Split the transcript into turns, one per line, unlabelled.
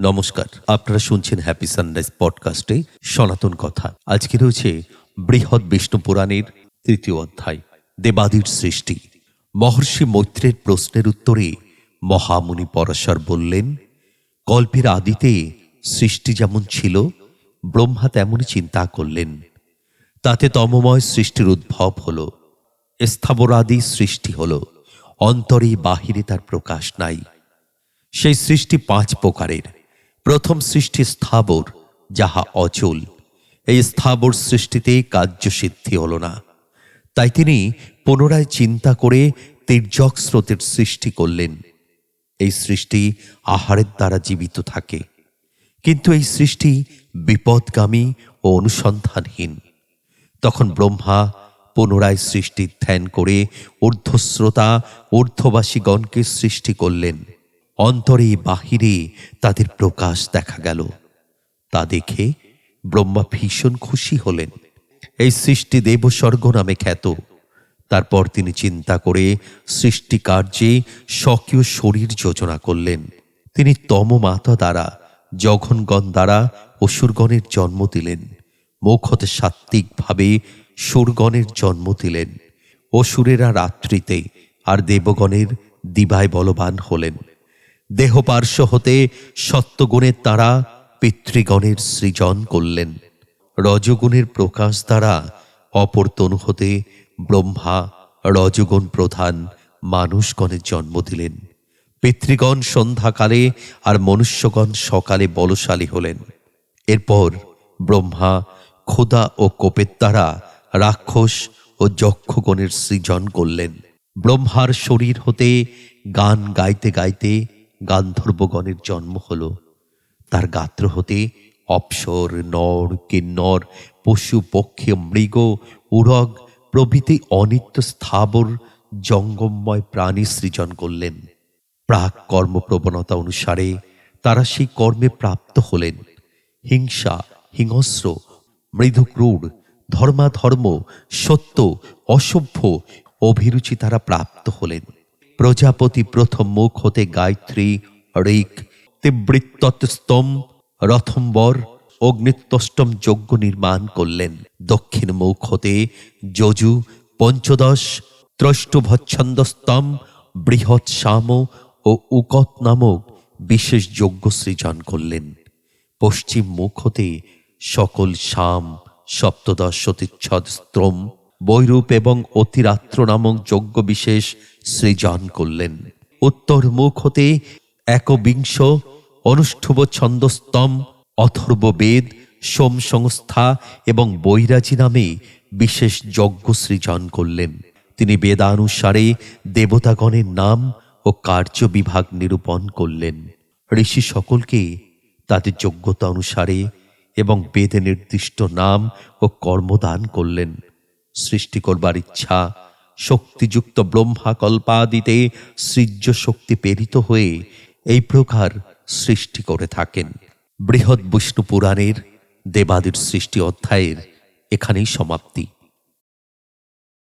নমস্কার। আপনারা শুনছেন হ্যাপি সানরাইজ পডকাস্টে সনাতন কথা। আজকে রয়েছে বৃহৎ বিষ্ণু পুরাণের তৃতীয় অধ্যায়, দেবাদির সৃষ্টি। মহর্ষি মৈত্রের প্রশ্নের উত্তরে মহামুনি পরাশর বললেন, কল্পের আদিতে সৃষ্টি যেমন ছিল, ব্রহ্মা তেমনই চিন্তা করলেন। তাতে তমময় সৃষ্টির উদ্ভব হল, স্থাবরাদি সৃষ্টি হল, অন্তরে বাহিরে তার প্রকাশ নাই। সেই সৃষ্টি পাঁচ প্রকারের। প্রথম সৃষ্টি স্থাবর, যাহা অচল। এই স্থাবর সৃষ্টিতে কার্য সিদ্ধি হল না। তাই তিনি পুনরায় চিন্তা করে তির্যক স্রোতের সৃষ্টি করলেন। এই সৃষ্টি আহারের দ্বারা জীবিত থাকে। কিন্তু এই সৃষ্টি বিপদগামী ও অনুসন্ধানহীন। তখন ব্রহ্মা পুনরায় সৃষ্টির ধ্যান করে ঊর্ধ্বশ্রোতা ঊর্ধ্ববাসীগণকে সৃষ্টি করলেন। অন্তরে বাহিরে তাদের প্রকাশ দেখা গেল। তা দেখে ব্রহ্মা ভীষণ খুশি হলেন। এই সৃষ্টি দেবস্বর্গ নামে খ্যাত। তারপর তিনি চিন্তা করে সৃষ্টি কার্যে স্বকীয় শরীর যোজনা করলেন। তিনি তম মাতা দ্বারা, জঘনগণ দ্বারা অসুরগণের জন্ম দিলেন। মুখ হতে সাত্ত্বিকভাবে সুরগণের জন্ম দিলেন। অসুরেরা রাত্রিতে আর দেবগণের দিবায় বলবান হলেন। দেহ পার্শ্ব হতে সত্যগুণের তারা পিতৃগণের সৃজন করলেন। রজগুণের প্রকাশ দ্বারা অপর তনু হতে ব্রহ্মা রজগুণ প্রধান মানুষগণের জন্ম দিলেন। পিতৃগণ সন্ধ্যাকালে আর মনুষ্যগণ সকালে বলশালী হলেন। এরপর ব্রহ্মা ক্ষুধা ও কোপের দ্বারা রাক্ষস ও যক্ষগণের সৃজন করলেন। ব্রহ্মার শরীর হতে গান গাইতে গাইতে গান্ধর্বগণের জন্ম হল। তার গাত্র হতে অপসর, নর, কিন্নর, পশু, পক্ষী, মৃগ, উরগ প্রভৃতি অনিত্য স্থাবর, জঙ্গমময় প্রাণী সৃজন করলেন। প্রাক কর্মপ্রবণতা অনুসারে তারা সেই কর্মে প্রাপ্ত হলেন। হিংসা, হিংস্র, মৃদুক্রূর, ধর্মাধর্ম, সত্য, অসভ্য অভিরুচি তারা প্রাপ্ত হলেন। প্রজাপতি প্রথম মুখ হতে গায়ত্রী, ঋক তীব্রিত্তস্তম রথম্বর, অগ্নিত্তষ্টম যজ্ঞ নির্মাণ করলেন। দক্ষিণ মুখ হতে যজু, পঞ্চদশ ত্রষ্টভচ্ছন্দস্তম বৃহৎ শাম ও উকত নামক বিশেষ যজ্ঞ সৃজন করলেন। পশ্চিম মুখ হতে সকল শাম সপ্তদশ সতীচ্ছদ স্ত্রম বৈরূপ এবং অতিরাত্র নামক যজ্ঞ বিশেষ সৃজন করলেন। উত্তর মুখ হতে একবিংশ অনুষ্ঠুব ছন্দস্তম অথর্ব বেদ, সোম সংস্থা এবং বৈরাজী নামে বিশেষ যজ্ঞ সৃজন করলেন। তিনি বেদানুসারে দেবতাগণের নাম ও কার্য বিভাগ নিরূপণ করলেন। ঋষি সকলকে তাদের যোগ্যতা অনুসারে এবং বেদে নির্দিষ্ট নাম ও কর্মদান করলেন। সৃষ্টি করবার ইচ্ছা, শক্তিযুক্ত ব্রহ্মা কল্পাদিতে সৃজ্য শক্তি প্রেরিত হয়ে এই প্রকার সৃষ্টি করে থাকেন। বৃহৎ বিষ্ণু পুরাণের দেবাদির সৃষ্টি অধ্যায়ের এখানেই সমাপ্তি।